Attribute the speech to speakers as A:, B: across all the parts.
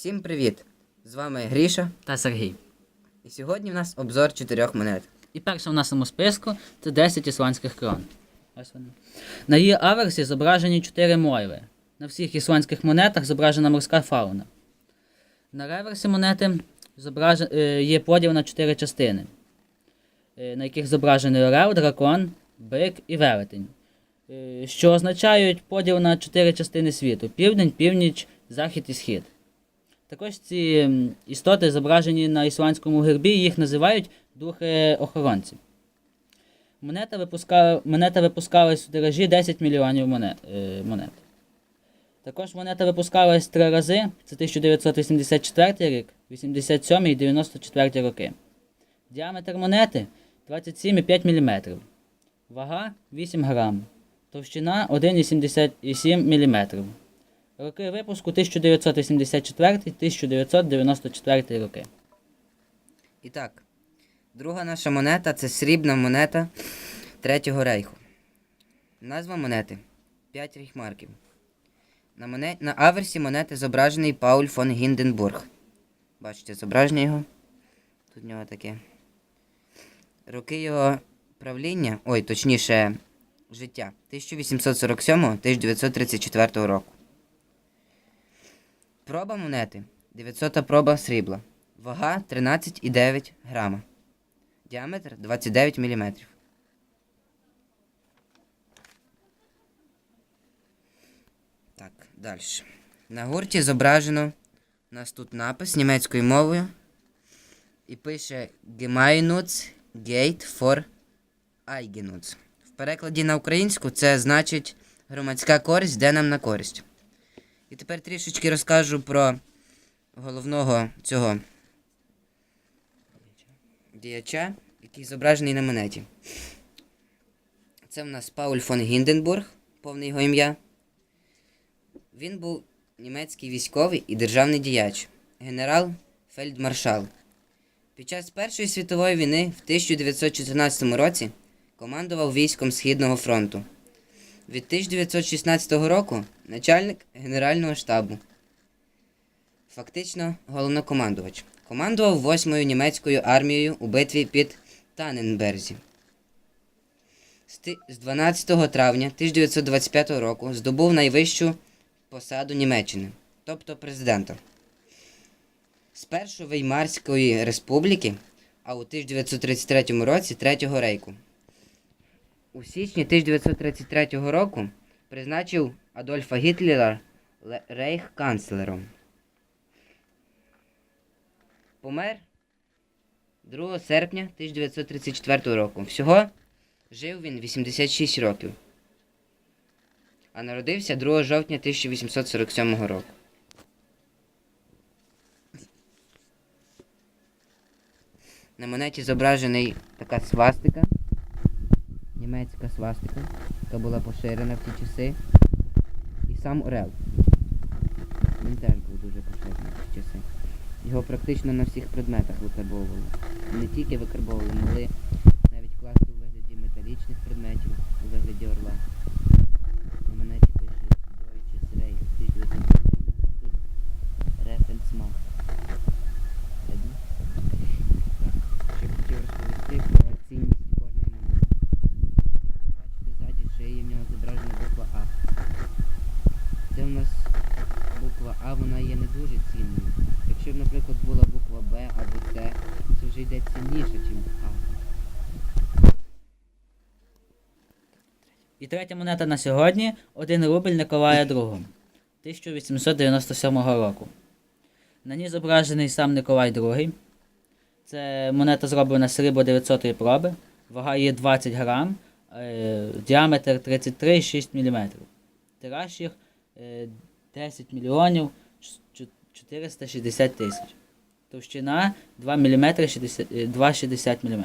A: Всім привіт! З вами Гріша,
B: та Сергій.
A: і сьогодні в нас обзор чотирьох монет.
B: І перша в нашому списку це 10 ісландських крон. Ось вони. На її аверсі зображені 4 мойви. На всіх ісландських монетах зображена морська фауна. На реверсі монети зображ... е, є поділ на 4 частини, е, на яких зображений орел, дракон, бик і велетень, е, що означають поділ на 4 частини світу: південь, північ, захід і схід. Також ці істоти зображені на ісландському гербі, їх називають духи-охоронці. Монета, випуска... монета випускалась у тиражі 10 мільйонів монет. Е, монет. Також монета випускалась три рази: це 1984 рік, 87 і 94 роки. Діаметр монети 27,5 мм. Вага 8 грам. Товщина 1,77 мм. Роки випуску 1984-1994 роки.
A: І так, друга наша монета це срібна монета Третього рейху. Назва монети 5 рейхмарків. На, моне... на аверсі монети зображений Пауль фон Гінденбург. Бачите зображення його? Тут в нього таке. Роки його правління, ой, точніше, життя 1847-1934 року. Проба монети 900 проба срібла. Вага 13,9 грама. Діаметр 29 мм. Так, далі. На гурті зображено у нас тут напис німецькою мовою. І пише Gemeinnutz Gate for Eigennutz. В перекладі на українську це значить громадська користь, де нам на користь. І тепер трішечки розкажу про головного цього діяча, який зображений на монеті. Це в нас Пауль фон Гінденбург, повне його ім'я. Він був німецький військовий і державний діяч, генерал фельдмаршал. Під час Першої світової війни в 1914 році командував військом Східного фронту. Від 1916 року начальник Генерального штабу. Фактично головнокомандувач. Командував 8-ю німецькою армією у битві під Таненберзі. З 12 травня 1925 року здобув найвищу посаду Німеччини, тобто президента. З Першої Веймарської республіки, а у 1933 році Третього рейку. У січні 1933 року призначив Адольфа Гітлера рейхканцлером. Помер 2 серпня 1934 року. Всього жив він 86 років. А народився 2 жовтня 1847 року. На монеті зображений така свастика. Німецька свастика, яка була поширена в ті часи. І сам Орел. Він теж був дуже поширений в ті часи. Його практично на всіх предметах викарбовували. Не тільки викарбовували, могли навіть класти у вигляді металічних предметів, у вигляді орла. На монеті пише Deutsches Reich 1907, а тут Рефенсмах. Видно? Так. Ще хотів розповісти про цінність кожної монети. Тут, як ви бачите, ззаді шиї в нього зображена буква А. Це в нас буква А, вона є не дуже цінною. Якщо наприклад, була буква Б або С, це вже йде цінніше, ніж А.
B: І третя монета на сьогодні 1 рубль Николая II 1897 року. На ній зображений сам Николай II. Це монета зроблена з срібла 900 проби, вага її 20 грам, е, діаметр 33,6 мм. Тираж їх е, 10 мільйонів ч- 460 тисяч. Товщина 2 мм 2,60 мм.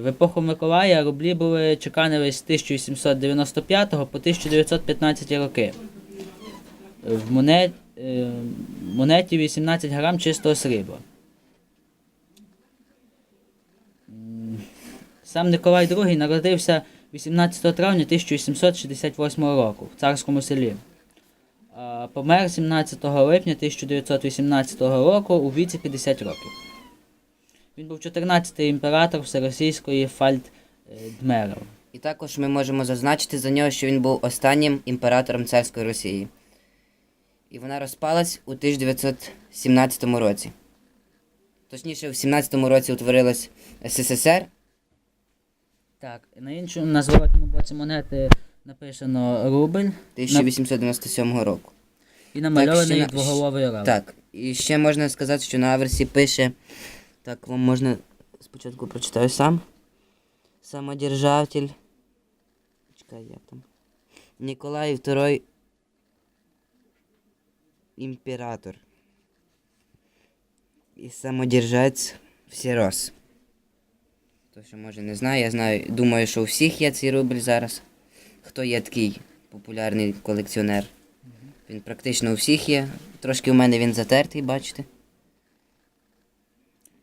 B: В епоху Миколая рублі були чеканились з 1795 по 1915 роки. Е, В монет, е, монеті 18 грам чистого срібла. Сам Николай II народився 18 травня 1768 року в царському селі. Помер 17 липня 1918 року у віці 50 років. Він був 14-й імператор Всеросійської Фальдмеров.
A: І також ми можемо зазначити за нього, що він був останнім імператором царської Росії. І вона розпалась у 1917 році. Точніше, в 17 році утворилась СССР.
B: Так, на іншому на зворотному боці монети написано рубль
A: 1897 року.
B: І намальований
A: на-
B: двоголовий орел.
A: Так, і ще можна сказати, що на аверсі пише. Так, вам можна спочатку прочитаю сам. Самодержатель. Чекай, як там. Ніколай II імператор. І самодержець всерос. То, що може не знаю, я знаю, думаю, що у всіх є цей рубль зараз. Хто є такий популярний колекціонер? Він практично у всіх є. Трошки у мене він затертий, бачите.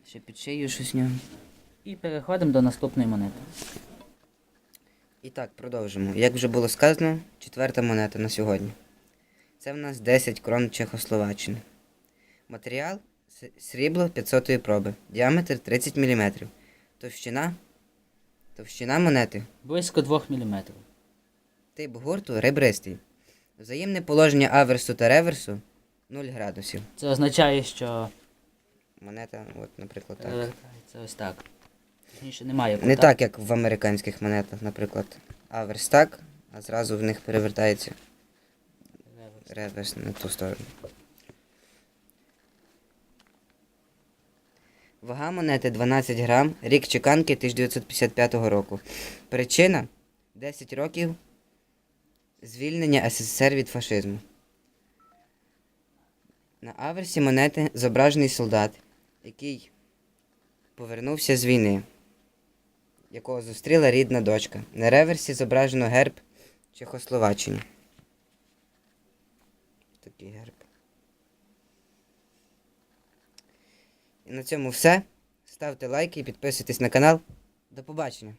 A: Ще під шиєю щось в нього.
B: І переходимо до наступної монети.
A: І так, продовжимо. Як вже було сказано, четверта монета на сьогодні. Це в нас 10 крон Чехословаччини. Матеріал срібло 500 проби. Діаметр 30 мм. Товщина. Товщина монети.
B: Близько 2 мм.
A: Тип гурту ребристий. Взаємне положення аверсу та реверсу 0 градусів.
B: Це означає, що
A: Монета, от, наприклад, так.
B: перевертається ось так. Точніше, немає
A: Не так, як в американських монетах, наприклад. Аверс так, а зразу в них перевертається реверс на ту сторону. Вага монети 12 грам, рік чеканки 1955 року. Причина 10 років звільнення СССР від фашизму. На аверсі монети зображений солдат, який повернувся з війни якого зустріла рідна дочка. На реверсі зображено герб Чехословаччини. Такий герб. І на цьому все. Ставте лайки підписуйтесь на канал. До побачення!